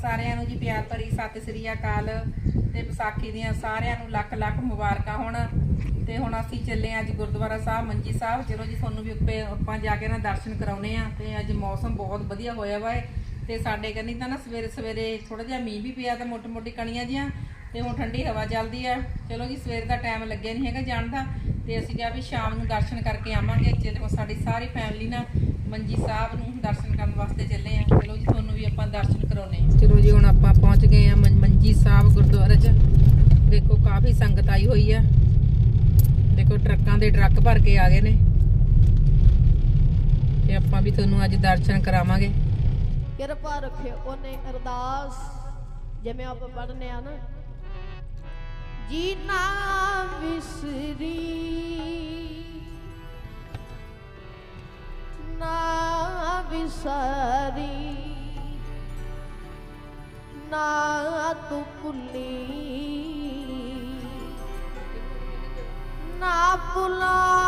ਸਾਰਿਆਂ ਨੂੰ ਜੀ ਪਿਆਰ ਭਰੀ ਸਤਿ ਸ੍ਰੀ ਅਕਾਲ ਤੇ ਵਿਸਾਖੀ ਦੀਆਂ ਸਾਰਿਆਂ ਨੂੰ ਲੱਖ ਲੱਖ ਮੁਬਾਰਕਾਂ ਹੋਣ। ਤੇ ਹੁਣ ਅਸੀਂ ਚੱਲੇ ਹਾਂ ਅੱਜ ਗੁਰਦੁਆਰਾ ਸਾਹਿਬ, ਮੰਜੀ ਸਾਹਿਬ ਚਲੋ ਜੀ ਤੁਹਾਨੂੰ ਵੀ ਉੱਪੇ ਆਪਾਂ ਜਾ ਕੇ ਨਾ ਦਰਸ਼ਨ ਕਰਾਉਨੇ ਆ, ਤੇ ਅੱਜ ਮੌਸਮ ਬਹੁਤ ਵਧੀਆ ਹੋਇਆ ਵਾ ਏ। ਤੇ ਸਾਡੇ ਕੰਨੀ ਤਾਂ ਨਾ ਸਵੇਰੇ ਸਵੇਰੇ ਥੋੜਾ ਜਿਹਾ ਮੀਂਹ ਵੀ ਪਿਆ ਤਾਂ ਮੋਟੀ ਮੋਟੀ ਕਣੀਆਂ ਜੀਆਂ, ਤੇ ਹੁਣ ਠੰਡੀ ਹਵਾ ਚੱਲਦੀ ਆ। ਚਲੋ ਜੀ, ਸਵੇਰ ਦਾ ਟਾਈਮ ਲੱਗਿਆ ਨਹੀਂ ਹੈਗਾ ਜਾਣ ਦਾ, ਤੇ ਅਸੀਂ ਕਿਹਾ ਵੀ ਸ਼ਾਮ ਨੂੰ ਦਰਸ਼ਨ ਕਰਕੇ ਆਵਾਂਗੇ ਚਲੋ ਸਾਡੀ ਸਾਰੀ ਫੈਮਿਲੀ ਨਾ ਮੰਜੀ ਸਾਹਿਬ ਨੂੰ ਦਰਸ਼ਨ ਕਰਨ ਵਾਸਤੇ ਚੱਲੇ ਆ। ਚਲੋ ਜੀ ਤੁਹਾਨੂੰ ਵੀ ਆਪਾਂ ਦਰਸ਼ਨ ਕਰਾਉਨੇ ਆ। ਚਲੋ ਜੀ ਹੁਣ ਆਪਾਂ ਪਹੁੰਚ ਗਏ ਆ ਮੰਜੀ ਸਾਹਿਬ ਗੁਰਦੁਆਰੇ 'ਚ। ਦੇਖੋ ਕਾਫੀ ਸੰਗਤ ਆਈ ਹੋਈ ਆ। ਦੇਖੋ ਟਰੱਕਾਂ ਦੇ ਟਰੱਕ ਭਰ ਕੇ ਆ ਗਏ ਨੇ। ਤੇ ਆਪਾਂ ਵੀ ਤੁਹਾਨੂੰ ਅੱਜ ਦਰਸ਼ਨ ਕਰਾਵਾਂਗੇ। ਕਿਰਪਾ ਰੱਖਿਓ ਉਹਨੇ ਅਰਦਾਸ ਜਿਵੇਂ ਆਪਾਂ ਪੜ੍ਹਨੇ ਆ ਨਾ। ਜੀ ਨਾ ਵਿਸਰੀ। ਨਾ ਵਿਸਾਰੀ ਨਾ ਤੂੰ ਭੁੱਲੀ ਨਾ ਭੁਲਾਵੀਂ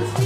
ਹੱਥ ਸਿਰ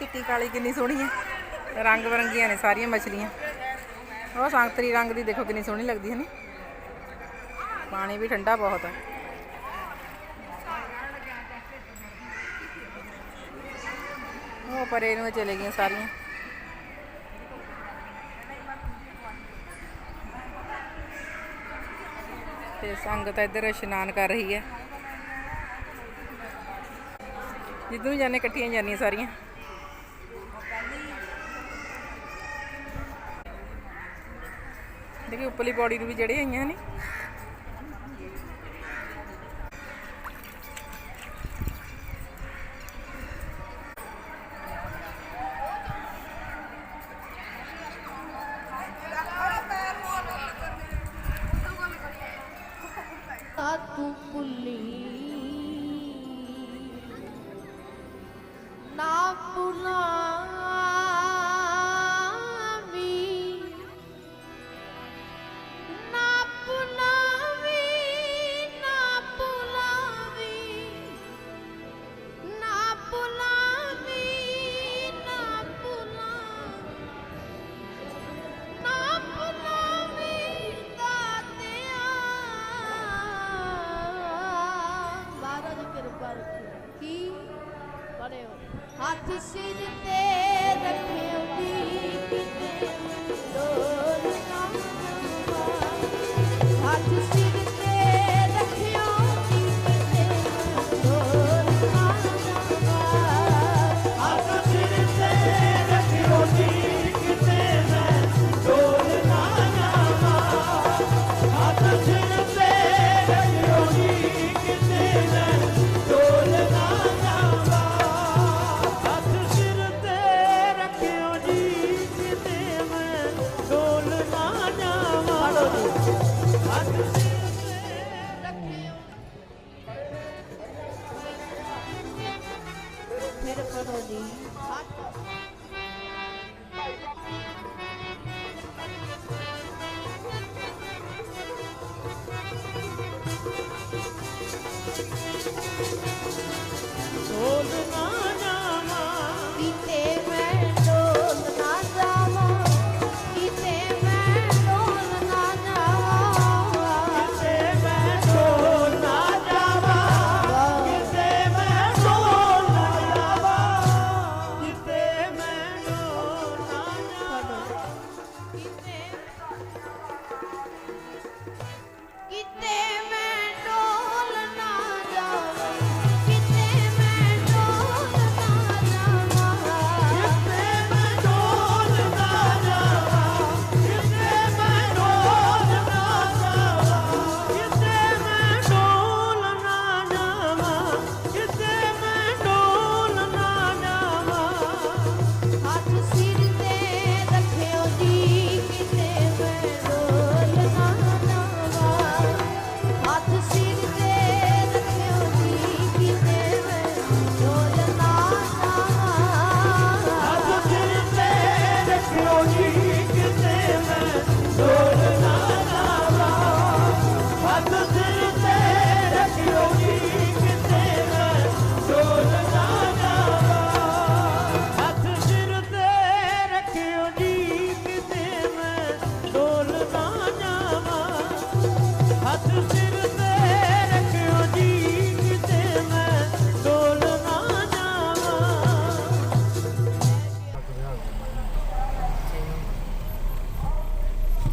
ਚਿੱਟੀ ਕਾਲੀ ਕਿੰਨੀ ਸੋਹਣੀ ਹੈ। ਰੰਗ ਬਰੰਗੀਆਂ ਨੇ ਸਾਰੀਆਂ ਮੱਛਲੀਆਂ। ਉਹ ਸੰਤਰੀ ਰੰਗ ਦੀ ਦੇਖੋ ਕਿੰਨੀ ਸੋਹਣੀ ਲੱਗਦੀ ਹੈ ਨੀ। ਪਾਣੀ ਵੀ ਠੰਡਾ ਬਹੁਤ ਹੈ। ਉਹ ਪਰੇ ਨੂੰ ਚਲੇ ਗਈਆਂ ਸਾਰੀਆਂ। ਤੇ ਸੰਗਤ ਇੱਧਰ ਇਸ਼ਨਾਨ ਕਰ ਰਹੀ ਹੈ। ਜਿੱਧਰ ਨੂੰ ਜਾਂਦੇ ਇਕੱਠੀਆਂ ਜਾਂਦੀਆਂ ਸਾਰੀਆਂ। ਦੇਖੀ ਉੱਪਰਲੀ ਬੋਡੀ ਨੂੰ ਵੀ ਜਿਹੜੇ ਆਈਆਂ ਨੇ।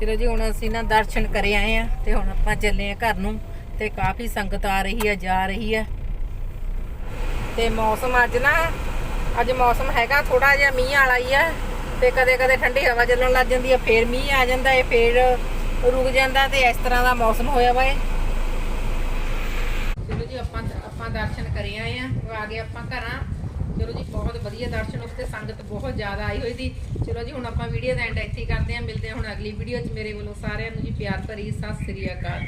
ਚਲੋ ਜੀ, ਹੁਣ ਅਸੀਂ ਨਾ ਦਰਸ਼ਨ ਕਰੇ ਆਏ ਆ ਤੇ ਹੁਣ ਆਪਾਂ ਚੱਲੇ ਆ ਘਰ ਨੂੰ ਤੇ ਕਾਫੀ ਸੰਗਤ ਆ ਰਹੀ ਹੈ ਜਾ ਰਹੀ ਹੈ ਤੇ ਮੌਸਮ ਅੱਜ ਨਾ, ਅੱਜ ਮੌਸਮ ਹੈਗਾ ਥੋੜਾ ਜਿਹਾ ਮੀਂਹ ਵਾਲਾ ਹੀ ਆ ਤੇ ਕਦੇ ਕਦੇ ਠੰਡੀ ਹਵਾ ਚੱਲਣ ਲੱਗ ਜਾਂਦੀ ਹੈ ਫੇਰ ਮੀਂਹ ਆ ਜਾਂਦਾ ਹੈ ਫੇਰ ਰੁਕ ਜਾਂਦਾ ਤੇ ਇਸ ਤਰ੍ਹਾਂ ਦਾ ਮੌਸਮ ਹੋਇਆ ਵਾ ਏ। ਚਲੋ ਜੀ, ਆਪਾਂ ਆਪਾਂ ਦਰਸ਼ਨ ਕਰੇ ਆਏ ਆ ਆ ਗਏ ਆਪਾਂ ਘਰਾਂ। ਚਲੋ ਜੀ, ਬਹੁਤ ਵਧੀਆ ਦਰਸ਼ਨ ਉੱਤੇ ਸੰਗਤ ਬਹੁਤ ਜ਼ਿਆਦਾ ਆਈ ਹੋਈ ਸੀ। ਚਲੋ ਜੀ, ਹੁਣ ਆਪਾਂ ਵੀਡੀਓ ਦਾ ਐਂਡ ਇੱਥੇ ਹੀ ਕਰਦੇ ਹਾਂ। ਮਿਲਦੇ ਹਾਂ ਹੁਣ ਅਗਲੀ ਵੀਡੀਓ 'ਚ। ਮੇਰੇ ਵੱਲੋਂ ਸਾਰਿਆਂ ਨੂੰ ਜੀ ਪਿਆਰ ਭਰੀ ਸਤਿ ਸ੍ਰੀ ਅਕਾਲ।